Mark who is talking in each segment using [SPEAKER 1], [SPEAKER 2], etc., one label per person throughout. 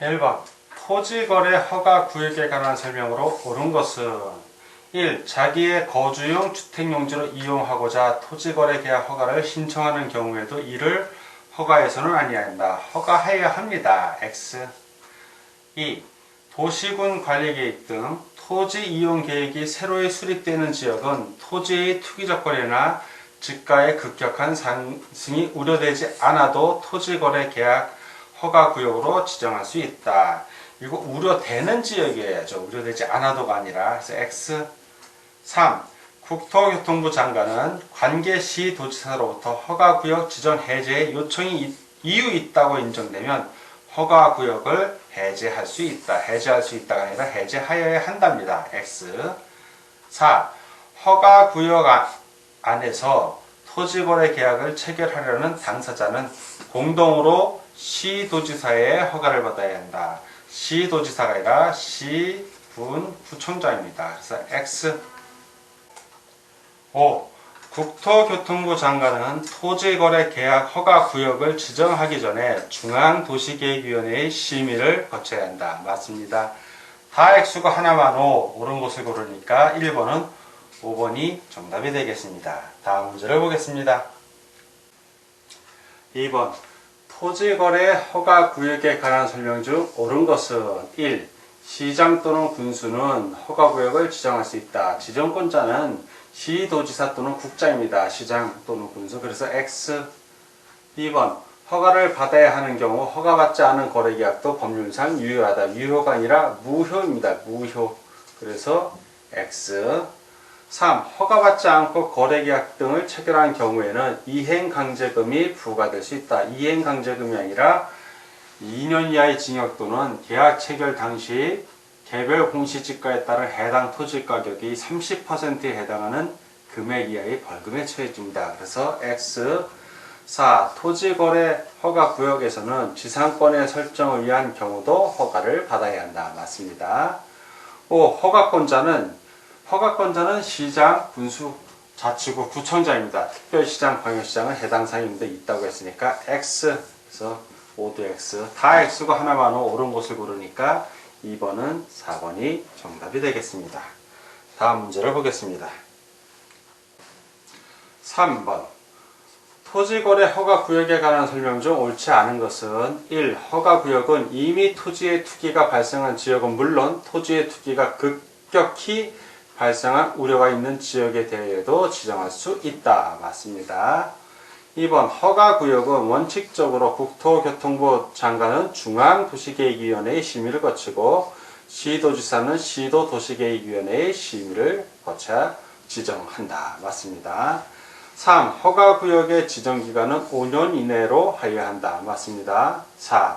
[SPEAKER 1] 1번 토지거래 허가 구역에 관한 설명으로 옳은 것은 1. 자기의 거주용 주택용지로 이용하고자 토지거래 계약 허가를 신청하는 경우에도 이를 허가해서는 아니한다. 허가하여야 합니다. X 2. 도시군 관리계획 등 토지 이용 계획이 새로이 수립되는 지역은 토지의 투기적 거래나 집가의 급격한 상승이 우려되지 않아도 토지거래 계약 허가 구역으로 지정할 수 있다. 이거 우려되는 지역이어야죠. 우려되지 않아도가 아니라 그래서 X 3. 국토교통부 장관은 관계시 도지사로부터 허가구역 지정 해제 요청이 있- 이유 있다고 인정되면 허가구역을 해제할 수 있다. 해제할 수 있다가 아니라 해제하여야 한답니다. X 4. 허가구역 안- 안에서 토지거래 계약을 체결하려는 당사자는 공동으로 시도지사의 허가를 받아야 한다. 시도지사가 아니라 시군 구청장입니다. 그래서 X 5. 국토교통부 장관은 토지거래 계약 허가 구역을 지정하기 전에 중앙도시계획위원회의 심의를 거쳐야 한다. 맞습니다. 다 액수가 하나만 오, 옳은 것을 고르니까 1번은 5번이 정답이 되겠습니다. 다음 문제를 보겠습니다. 2번 토지거래 허가 구역에 관한 설명 중 옳은 것은 1. 시장 또는 군수는 허가 구역을 지정할 수 있다. 지정권자는 시도지사 또는 국장입니다. 시장 또는 군수. 그래서 X. 2번. 허가를 받아야 하는 경우 허가받지 않은 거래계약도 법률상 유효하다. 유효가 아니라 무효입니다. 무효. 그래서 X. 3. 허가받지 않고 거래계약 등을 체결한 경우에는 이행강제금이 부과될 수 있다. 이행강제금이 아니라 2년 이하의 징역 또는 계약 체결 당시 개별 공시지가에 따른 해당 토지 가격이 30%에 해당하는 금액 이하의 벌금에 처해집니다. 그래서 X 4. 토지 거래 허가 구역에서는 지상권의 설정을 위한 경우도 허가를 받아야 한다. 맞습니다. 5. 허가권자는 허가권자는 시장, 군수, 자치구, 구청장입니다. 특별시장, 광역시장은 해당 사유인데 있다고 했으니까 X. 그래서 모두 X. 다 X고 하나만 옳은 것을 고르니까 2번은 4번이 정답이 되겠습니다. 다음 문제를 보겠습니다. 3번. 토지거래 허가구역에 관한 설명 중 옳지 않은 것은 1. 허가구역은 이미 토지의 투기가 발생한 지역은 물론 토지의 투기가 급격히 발생한 우려가 있는 지역에 대해도 지정할 수 있다. 맞습니다. 2번 허가구역은 원칙적으로 국토교통부 장관은 중앙도시계획위원회의 심의를 거치고 시도지사는 시도도시계획위원회의 심의를 거쳐 지정한다. 맞습니다. 3. 허가구역의 지정기간은 5년 이내로 하여야 한다. 맞습니다. 4.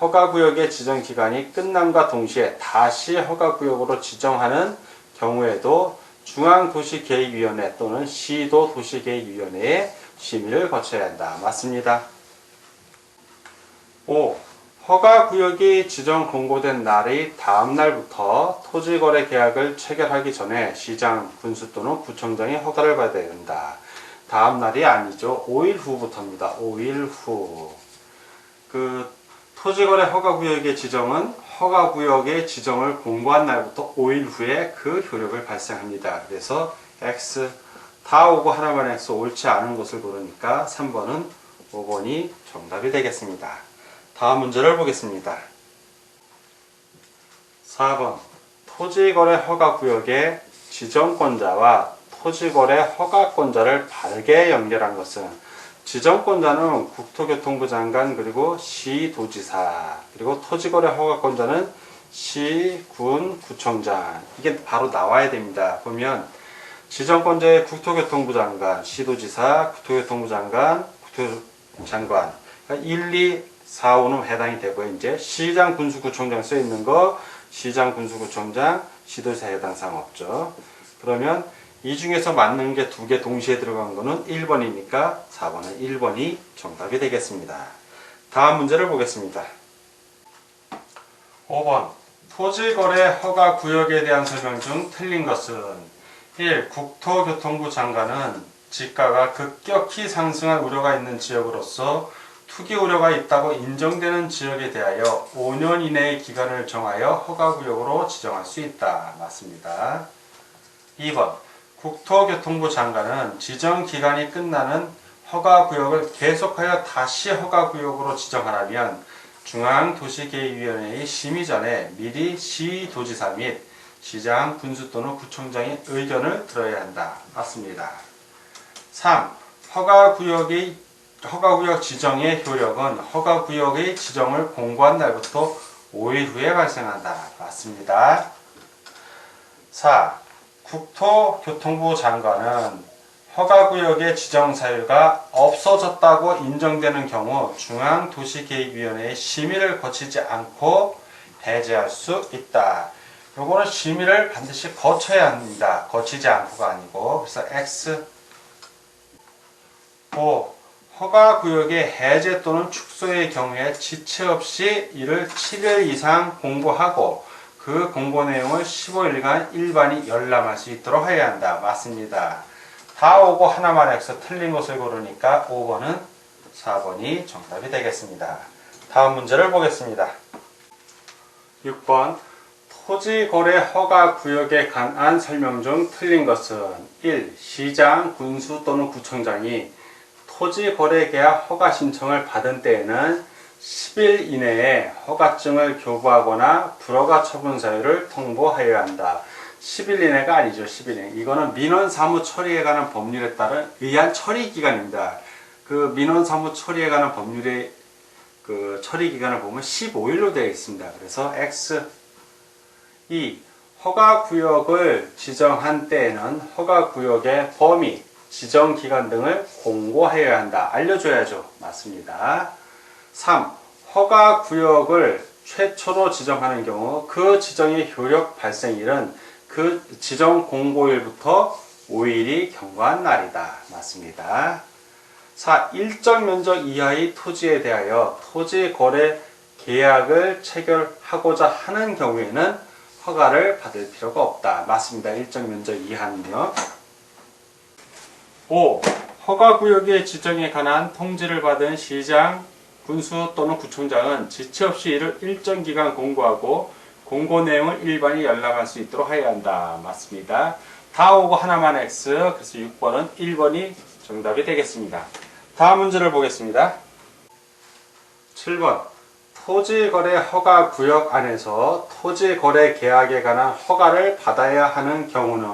[SPEAKER 1] 허가구역의 지정기간이 끝남과 동시에 다시 허가구역으로 지정하는 경우에도 중앙도시계획위원회 또는 시도도시계획위원회의 심의를 거쳐야 한다. 맞습니다. 5. 허가구역이 지정 공고된 날의 다음 날부터 토지거래 계약을 체결하기 전에 시장, 군수 또는 구청장의 허가를 받아야 된다. 다음 날이 아니죠. 5일 후부터입니다. 5일 후. 그 토지거래 허가구역의 지정은 허가 구역의 지정을 공고한 날부터 5일 후에 그 효력을 발생합니다. 그래서 X 다 오고 하나만 X 옳지 않은 것을 고르니까 3번은 5번이 정답이 되겠습니다. 다음 문제를 보겠습니다. 4번 토지거래 허가 구역의 지정권자와 토지거래 허가권자를 바르게 연결한 것은 지정권자는 국토교통부 장관 그리고 시도지사 그리고 토지거래 허가권자는 시, 군, 구청장 이게 바로 나와야 됩니다. 보면 지정권자의 국토교통부 장관, 시도지사, 국토교통부 장관, 국토장관 그러니까 1, 2, 4, 5는 해당이 되고 이제 시장, 군수, 구청장 써 있는 거 시장, 군수, 구청장, 시도지사 해당 사항 없죠. 그러면 이 중에서 맞는 게 두 개 동시에 들어간 거는 1번이니까 4번은 1번이 정답이 되겠습니다. 다음 문제를 보겠습니다. 5번 토지거래 허가 구역에 대한 설명 중 틀린 것은 1. 국토교통부 장관은 지가가 급격히 상승할 우려가 있는 지역으로서 투기 우려가 있다고 인정되는 지역에 대하여 5년 이내의 기간을 정하여 허가구역으로 지정할 수 있다. 맞습니다. 2번 국토교통부 장관은 지정 기간이 끝나는 허가구역을 계속하여 다시 허가구역으로 지정하려면 중앙도시계획위원회의 심의 전에 미리 시도지사 및 시장, 군수 또는 구청장의 의견을 들어야 한다. 맞습니다. 3. 허가구역의 허가구역 지정의 효력은 허가구역의 지정을 공고한 날부터 5일 후에 발생한다. 맞습니다. 4. 국토교통부 장관은 허가구역의 지정 사유가 없어졌다고 인정되는 경우 중앙도시계획위원회의 심의를 거치지 않고 해제할 수 있다. 요거는 심의를 반드시 거쳐야 합니다. 거치지 않고가 아니고 그래서 X 5. 허가구역의 해제 또는 축소의 경우에 지체 없이 이를 7일 이상 공고하고 그 공고 내용을 15일간 일반이 열람할 수 있도록 해야 한다. 맞습니다. 다 오고 하나만 X 틀린 것을 고르니까 5번은 4번이 정답이 되겠습니다. 다음 문제를 보겠습니다. 6번 토지 거래 허가 구역에 관한 설명 중 틀린 것은 1. 시장, 군수 또는 구청장이 토지 거래 계약 허가 신청을 받은 때에는 10일 이내에 허가증을 교부하거나 불허가 처분 사유를 통보하여야 한다. 10일 이내가 아니죠. 10일 이내. 이거는 민원 사무 처리에 관한 법률에 따른 의한 처리 기간입니다. 그 민원 사무 처리에 관한 법률의 그 처리 기간을 보면 15일로 되어 있습니다. 그래서 X 2. 허가 구역을 지정한 때에는 허가 구역의 범위, 지정 기간 등을 공고해야 한다. 알려줘야죠. 맞습니다. 3. 허가 구역을 최초로 지정하는 경우 그 지정의 효력 발생일은 그 지정 공고일부터 5일이 경과한 날이다. 맞습니다. 4. 일정 면적 이하의 토지에 대하여 토지 거래 계약을 체결하고자 하는 경우에는 허가를 받을 필요가 없다. 맞습니다. 일정 면적 이하는요. 5. 허가구역의 지정에 관한 통지를 받은 시장, 군수 또는 구청장은 지체 없이 이를 일정 기간 공고하고 공고 내용을 일반이 열람할 수 있도록 해야 한다. 맞습니다. 다 오고 하나만 X, 그래서 6번은 1번이 정답이 되겠습니다. 다음 문제를 보겠습니다. 7번. 토지거래 허가 구역 안에서 토지거래 계약에 관한 허가를 받아야 하는 경우는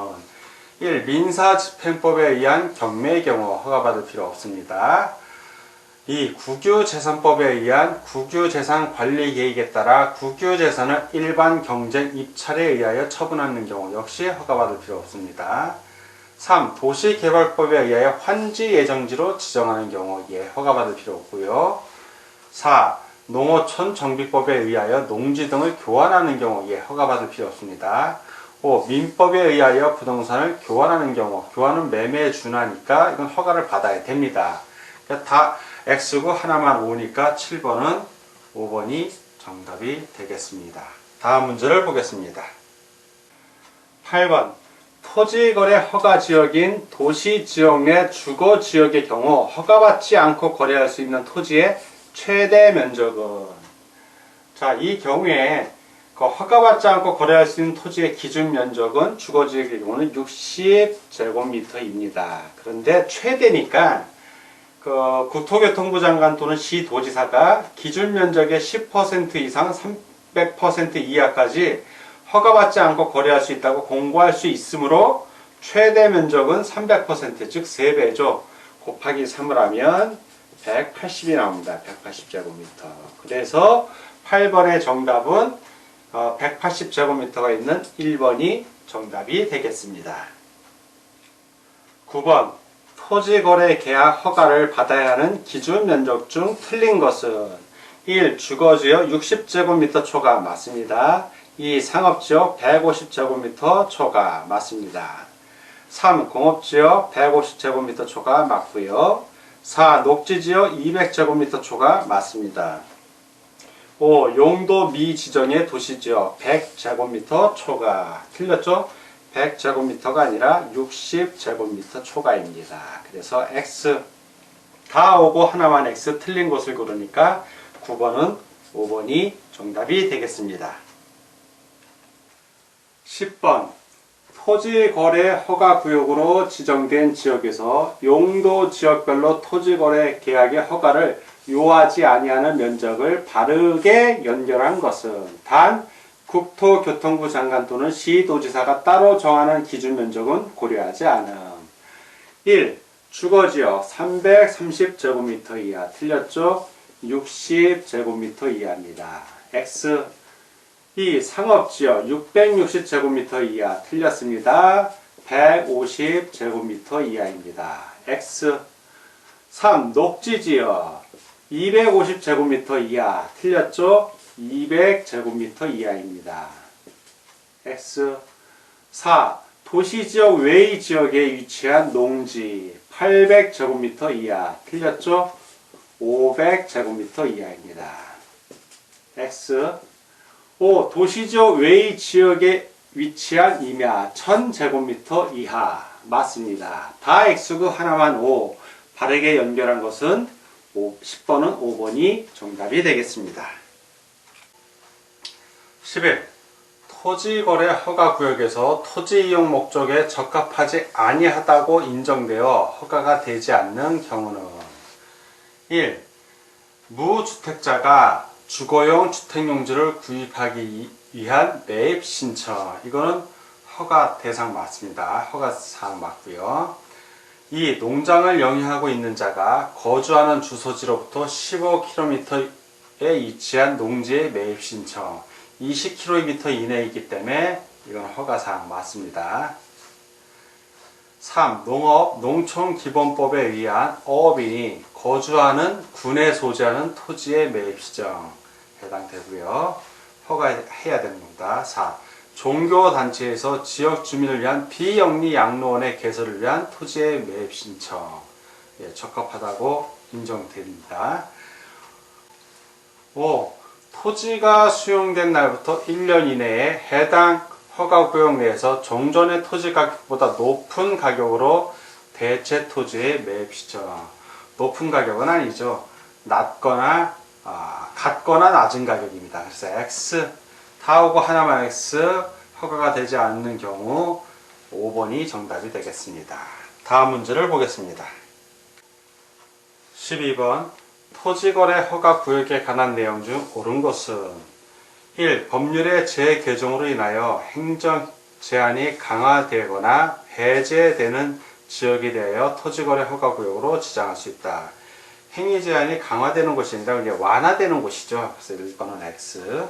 [SPEAKER 1] 1. 민사집행법에 의한 경매의 경우 허가받을 필요 없습니다. 2. 국유재산법에 의한 국유재산관리계획에 따라 국유재산을 일반 경쟁 입찰에 의하여 처분하는 경우 역시 허가받을 필요 없습니다. 3. 도시개발법에 의하여 환지 예정지로 지정하는 경우 예 허가받을 필요 없고요. 4. 농어촌 정비법에 의하여 농지 등을 교환하는 경우 예 허가받을 필요 없습니다. 5. 민법에 의하여 부동산을 교환하는 경우 교환은 매매에 준하니까 이건 허가를 받아야 됩니다. 그러니까 다 X고 하나만 오니까 7번은 5번이 정답이 되겠습니다. 다음 문제를 보겠습니다. 8번 토지거래 허가 지역인 도시 지역 내 주거 지역의 경우 허가받지 않고 거래할 수 있는 토지의 최대 면적은 자, 이 경우에 그 허가받지 않고 거래할 수 있는 토지의 기준 면적은 주거 지역의 경우는 60제곱미터입니다. 그런데 최대니까 그 국토교통부 장관 또는 시도지사가 기준 면적의 10% 이상 300% 이하까지 허가받지 않고 거래할 수 있다고 공고할 수 있으므로 최대 면적은 300%, 즉 3배죠. 곱하기 3을 하면 180이 나옵니다. 180제곱미터. 그래서 8번의 정답은 180제곱미터가 있는 1번이 정답이 되겠습니다. 9번 토지 거래 계약 허가를 받아야 하는 기준 면적 중 틀린 것은 1. 주거지역 60제곱미터 초과 맞습니다. 2. 상업지역 150제곱미터 초과 맞습니다. 3. 공업지역 150제곱미터 초과 맞고요. 4. 녹지지역 200제곱미터 초과 맞습니다. 5. 용도 미지정의 도시지역 100제곱미터 초과 틀렸죠? 100제곱미터가 아니라 60제곱미터 초과입니다. 그래서 X 다 오고 하나만 X 틀린 곳을 고르니까 9번은 5번이 정답이 되겠습니다. 10번 토지 거래 허가 구역으로 지정된 지역에서 용도 지역별로 토지 거래 계약의 허가를 요하지 아니하는 면적을 바르게 연결한 것은 단 국토교통부 장관 또는 시도지사가 따로 정하는 기준 면적은 고려하지 않음. 1. 주거지역 330제곱미터 이하 틀렸죠? 60제곱미터 이하입니다. X 2. 상업지역 660제곱미터 이하 틀렸습니다. 150제곱미터 이하입니다. X 3. 녹지지역 250제곱미터 이하 틀렸죠? 200제곱미터 이하입니다. X 4. 도시지역 외의 지역에 위치한 농지 800제곱미터 이하 틀렸죠? 500제곱미터 이하입니다. X 5. 도시지역 외의 지역에 위치한 임야 1000제곱미터 이하 맞습니다. 다 X고 하나만 O 바르게 연결한 것은 10번은 5번이 정답이 되겠습니다. 11. 토지거래 허가구역에서 토지 이용 목적에 적합하지 아니하다고 인정되어 허가가 되지 않는 경우는 1. 무주택자가 주거용 주택용지를 구입하기 위한 매입 신청 이거는 허가 대상 맞습니다. 허가 사항 맞고요. 2. 농장을 영위하고 있는 자가 거주하는 주소지로부터 15km에 위치한 농지의 매입 신청 20km 이내이기 때문에 이건 허가사항 맞습니다. 3. 농업, 농촌기본법에 의한 어업인이 거주하는 군에 소지하는 토지의 매입 시정 해당되고요. 허가해야 되는 겁니다. 4. 종교단체에서 지역 주민을 위한 비영리 양로원의 개설을 위한 토지의 매입 신청 예, 적합하다고 인정됩니다. 5. 토지가 수용된 날부터 1년 이내에 해당 허가 구역 내에서 종전의 토지 가격보다 높은 가격으로 대체 토지의 매입 시정. 높은 가격은 아니죠. 낮거나 아, 같거나 낮은 가격입니다. 그래서 X 다 오고 하나만 X 허가가 되지 않는 경우 5번이 정답이 되겠습니다. 다음 문제를 보겠습니다. 12번 토지거래 허가 구역에 관한 내용 중 옳은 것은 1. 법률의 재개정으로 인하여 행정 제한이 강화되거나 해제되는 지역에 대하여 토지거래 허가 구역으로 지정할 수 있다. 행위 제한이 강화되는 것이 아니라 이제 완화되는 것이죠. 그래서 1번은 X.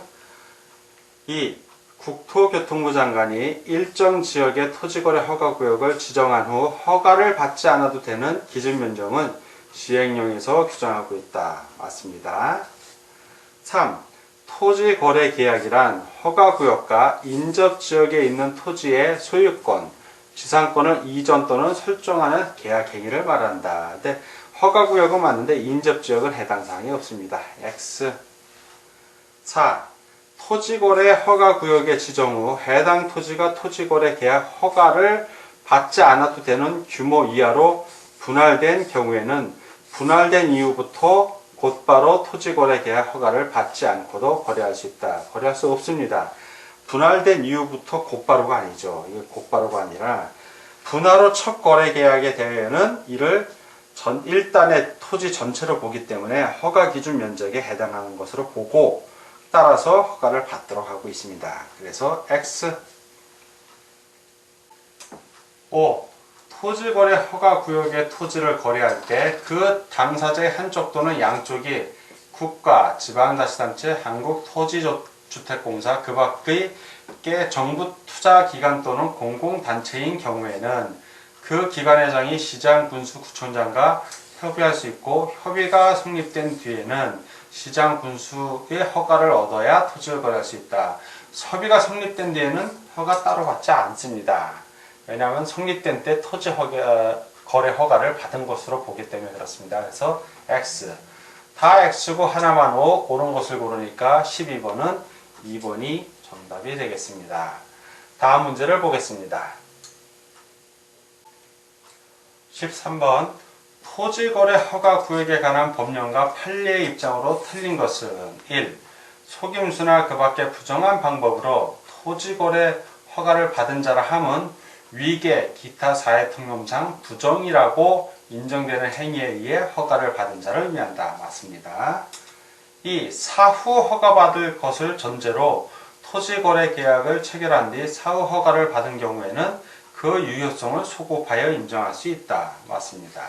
[SPEAKER 1] 2. 국토교통부 장관이 일정 지역의 토지거래 허가 구역을 지정한 후 허가를 받지 않아도 되는 기준 면적은 시행령에서 규정하고 있다. 맞습니다. 3. 토지 거래 계약이란 허가 구역과 인접 지역에 있는 토지의 소유권, 지상권을 이전 또는 설정하는 계약 행위를 말한다. 근데 허가 구역은 맞는데 인접 지역은 해당 사항이 없습니다. X. 4. 토지거래 허가 구역의 지정 후 해당 토지가 토지거래 계약 허가를 받지 않아도 되는 규모 이하로 분할된 경우에는 분할된 이후부터 곧바로 토지거래 계약 허가를 받지 않고도 거래할 수 있다. 거래할 수 없습니다. 분할된 이후부터 곧바로가 아니죠. 이게 곧바로가 아니라 분할 후첫 거래 계약에 대해는 이를 전 일단의 토지 전체로 보기 때문에 허가 기준 면적에 해당하는 것으로 보고 따라서 허가를 받도록 하고 있습니다. 그래서 X 5. 토지 거래 허가 구역의 토지를 거래할 때 그 당사자의 한쪽 또는 양쪽이 국가, 지방자치단체, 한국토지주택공사 그 밖의 정부 투자기관 또는 공공단체인 경우에는 그 기관 회장이 시장, 군수, 구청장과 협의할 수 있고 협의가 성립된 뒤에는 시장, 군수의 허가를 얻어야 토지를 거래할 수 있다. 협의가 성립된 뒤에는 허가 따로 받지 않습니다. 왜냐하면 성립된 때 토지 허가, 거래 허가를 받은 것으로 보기 때문에 그렇습니다. 그래서 X. 다 X고 하나만 O, 옳은 것을 고르니까 12번은 2번이 정답이 되겠습니다. 다음 문제를 보겠습니다. 13번 토지거래 허가 구역에 관한 법령과 판례의 입장으로 틀린 것은 1. 속임수나 그 밖의 부정한 방법으로 토지거래 허가를 받은 자라 함은 위계 기타 사회통념상 부정이라고 인정되는 행위에 의해 허가를 받은 자를 의미한다. 맞습니다. 2. 사후 허가받을 것을 전제로 토지거래 계약을 체결한 뒤 사후 허가를 받은 경우에는 그 유효성을 소급하여 인정할 수 있다. 맞습니다.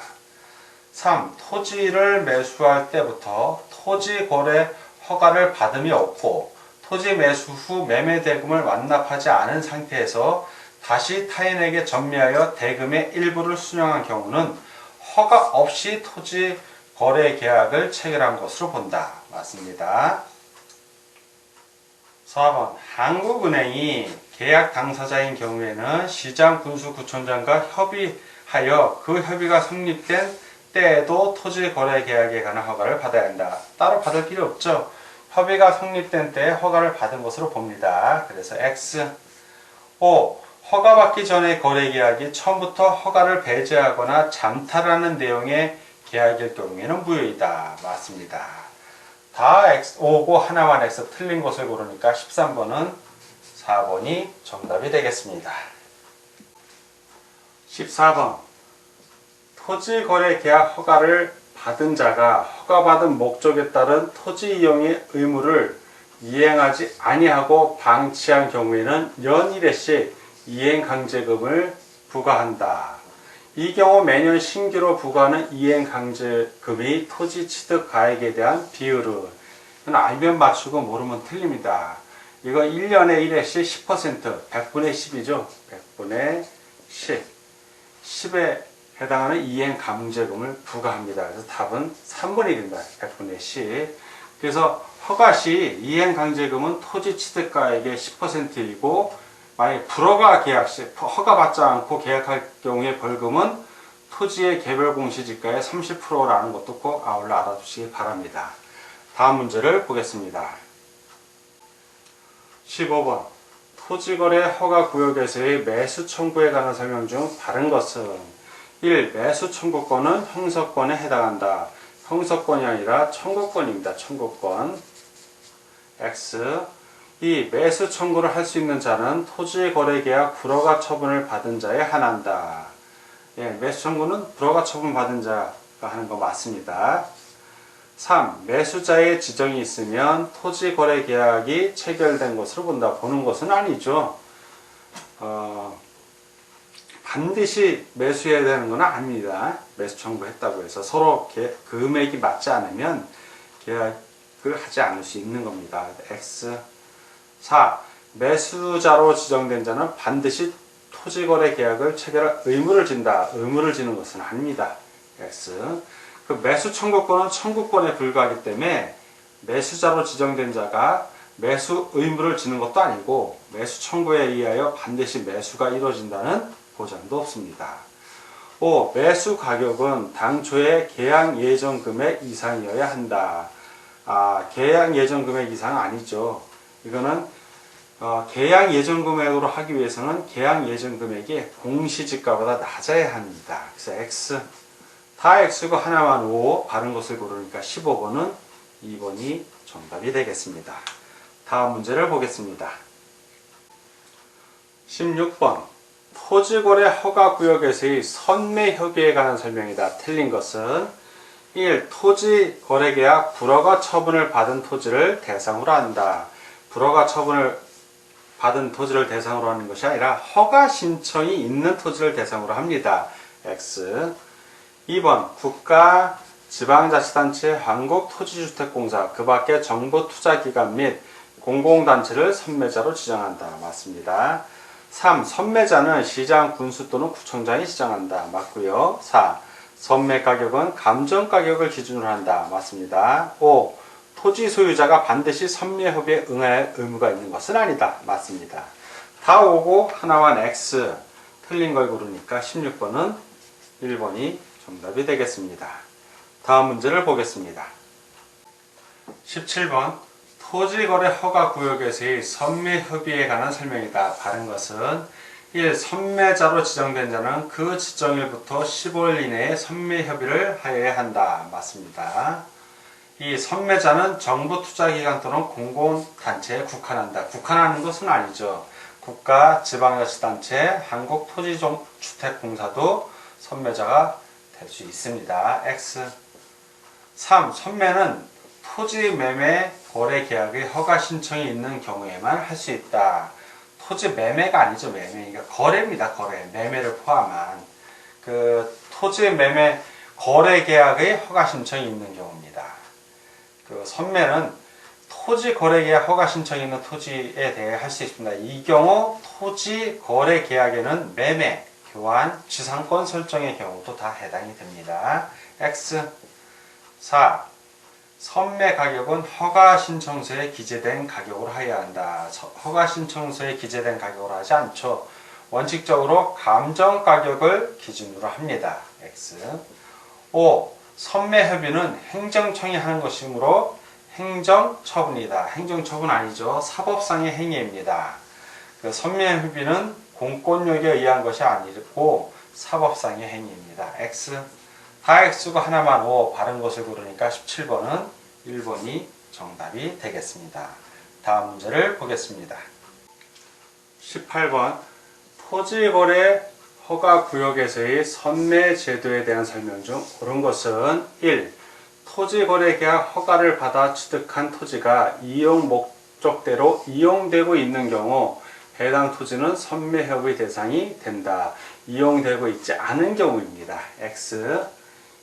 [SPEAKER 1] 3. 토지를 매수할 때부터 토지 거래 허가를 받음이 없고 토지 매수 후 매매 대금을 완납하지 않은 상태에서 다시 타인에게 전매하여 대금의 일부를 수령한 경우는 허가 없이 토지 거래 계약을 체결한 것으로 본다. 맞습니다. 4번 한국은행이 계약 당사자인 경우에는 시장 군수구청장과 협의하여 그 협의가 성립된 때에도 토지 거래 계약에 관한 허가를 받아야 한다. 따로 받을 필요 없죠. 협의가 성립된 때에 허가를 받은 것으로 봅니다. 그래서 X 5. 허가받기 전에 거래 계약이 처음부터 허가를 배제하거나 잠탈하는 내용의 계약일 경우에는 무효이다. 맞습니다. 다 X, 5고 하나만 X 틀린 것을 고르니까 13번은 4번이 정답이 되겠습니다. 14번 토지 거래 계약 허가를 받은 자가 허가받은 목적에 따른 토지 이용의 의무를 이행하지 아니하고 방치한 경우에는 연일에씩 이행 강제금을 부과한다. 이 경우 매년 신규로 부과하는 이행 강제금이 토지 취득 가액에 대한 비율은 알면 맞추고 모르면 틀립니다. 이거 1년에 1회씩 10% 100분의 10이죠. 100분의 10. 10에 해당하는 이행 강제금을 부과합니다. 그래서 답은 3번이 된다. 100분의 10. 그래서 허가 시 이행 강제금은 토지 취득가액의 10%이고 만약 불허가 계약 시 허가받지 않고 계약할 경우에 벌금은 토지의 개별 공시지가의 30%라는 것도 꼭 아울러 알아두시기 바랍니다. 다음 문제를 보겠습니다. 15번 토지거래 허가 구역에서의 매수 청구에 관한 설명 중 바른 것은 1. 매수 청구권은 형서권에 해당한다. 형서권이 아니라 청구권입니다. 청구권. X. 2. 매수 청구를 할 수 있는 자는 토지 거래 계약 불허가 처분을 받은 자에 한한다. 예, 매수 청구는 불허가 처분 받은 자가 하는 거 맞습니다. 3. 매수자의 지정이 있으면 토지 거래 계약이 체결된 것으로 본다. 보는 것은 아니죠. 어, 반드시 매수해야 되는 건 아닙니다. 매수 청구했다고 해서 서로 계, 금액이 맞지 않으면 계약을 하지 않을 수 있는 겁니다. X 4. 매수자로 지정된 자는 반드시 토지거래 계약을 체결할 의무를 진다. 의무를 지는 것은 아닙니다. X. 그 매수 청구권은 청구권에 불과하기 때문에 매수자로 지정된 자가 매수 의무를 지는 것도 아니고 매수 청구에 의하여 반드시 매수가 이루어진다는 보장도 없습니다. 5. 매수 가격은 당초의 계약 예정 금액 이상이어야 한다. 아, 계약 예정 금액 이상은 아니죠. 이거는 어, 계약 예정 금액으로 하기 위해서는 계약 예정 금액이 공시지가보다 낮아야 합니다. 그래서 X 다 X고 하나만 O 바른 것을 고르니까 15번은 2번이 정답이 되겠습니다. 다음 문제를 보겠습니다. 16번 토지거래 허가구역에서의 선매협의에 관한 설명이다. 틀린 것은 1. 토지거래계약 불허가 처분을 받은 토지를 대상으로 한다. 불허가 처분을 받은 토지를 대상으로 하는 것이 아니라 허가 신청이 있는 토지를 대상으로 합니다. X 2번 국가 지방자치단체 한국토지주택공사 그 밖의 정부 투자기관 및 공공단체를 선매자로 지정한다. 맞습니다. 3. 선매자는 시장 군수 또는 구청장이 지정한다. 맞고요. 4. 선매 가격은 감정 가격을 기준으로 한다. 맞습니다. 5. 토지 소유자가 반드시 선매 협의에 응할 의무가 있는 것은 아니다. 맞습니다. 다 오고 하나만 X 틀린 걸 고르니까 16번은 1번이 정답이 되겠습니다. 다음 문제를 보겠습니다. 17번 토지거래 허가 구역에서의 선매 협의에 관한 설명이다. 바른 것은 1. 선매자로 지정된 자는 그 지정일부터 15일 이내에 선매 협의를 하여야 한다. 맞습니다. 이 선매자는 정부 투자기관 또는 공공단체에 국한한다. 국한하는 것은 아니죠. 국가, 지방자치단체, 한국토지주택공사도 선매자가 될 수 있습니다. X 3. 선매는 토지 매매 거래 계약의 허가 신청이 있는 경우에만 할 수 있다. 토지 매매가 아니죠, 매매. 그러니까 거래입니다, 거래. 매매를 포함한. 그 토지 매매 거래 계약의 허가 신청이 있는 경우 그 선매는 토지 거래 계약 허가 신청이 있는 토지에 대해 할 수 있습니다. 이 경우 토지 거래 계약에는 매매, 교환, 지상권 설정의 경우도 다 해당이 됩니다. X 4. 선매 가격은 허가 신청서에 기재된 가격으로 해야 한다. 서- 허가 신청서에 기재된 가격으로 하지 않죠. 원칙적으로 감정 가격을 기준으로 합니다. X. 5. 선매 협의는 행정청이 하는 것이므로 행정처분이다. 행정처분 아니죠. 사법상의 행위입니다. 그 선매 협의는 공권력에 의한 것이 아니고 사법상의 행위입니다. X. 다 X가 하나만 O 바른 것을 고르니까 17번은 1번이 정답이 되겠습니다. 다음 문제를 보겠습니다. 18번 토지거래 허가 구역에서의 선매 제도에 대한 설명 중 옳은 것은 1. 토지 거래 계약 허가를 받아 취득한 토지가 이용 목적대로 이용되고 있는 경우 해당 토지는 선매협의 대상이 된다. 이용되고 있지 않은 경우입니다. X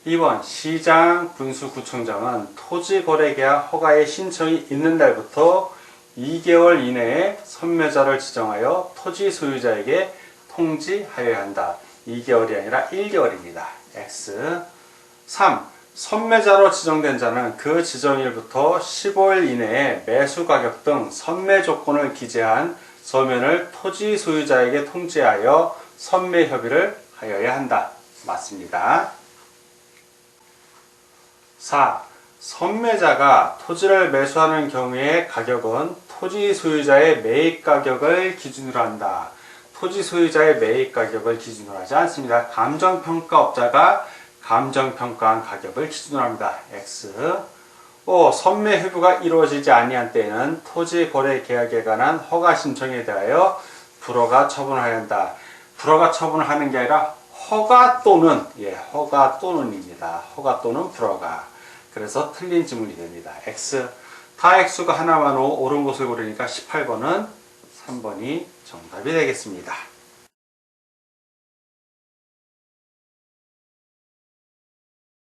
[SPEAKER 1] 2번 시장 군수구청장은 토지 거래 계약 허가의 신청이 있는 날부터 2개월 이내에 선매자를 지정하여 토지 소유자에게 통지하여야 한다. 2개월이 아니라 1개월입니다. X 3. 선매자로 지정된 자는 그 지정일부터 15일 이내에 매수 가격 등 선매 조건을 기재한 서면을 토지 소유자에게 통지하여 선매 협의를 하여야 한다. 맞습니다. 4. 선매자가 토지를 매수하는 경우의 가격은 토지 소유자의 매입 가격을 기준으로 한다. 토지 소유자의 매입 가격을 기준으로 하지 않습니다. 감정평가업자가 감정평가한 가격을 기준으로 합니다. X. 5. 선매 회부가 이루어지지 아니한 때에는 토지 거래 계약에 관한 허가 신청에 대하여 불허가 처분하여야 한다. 불허가 처분을 하는 게 아니라 허가 또는 예, 허가 또는입니다. 허가 또는 불허가. 그래서 틀린 지문이 됩니다. X. 다 X가 하나만 오, 옳은 것을 고르니까 18번은 3번이 정답이 되겠습니다.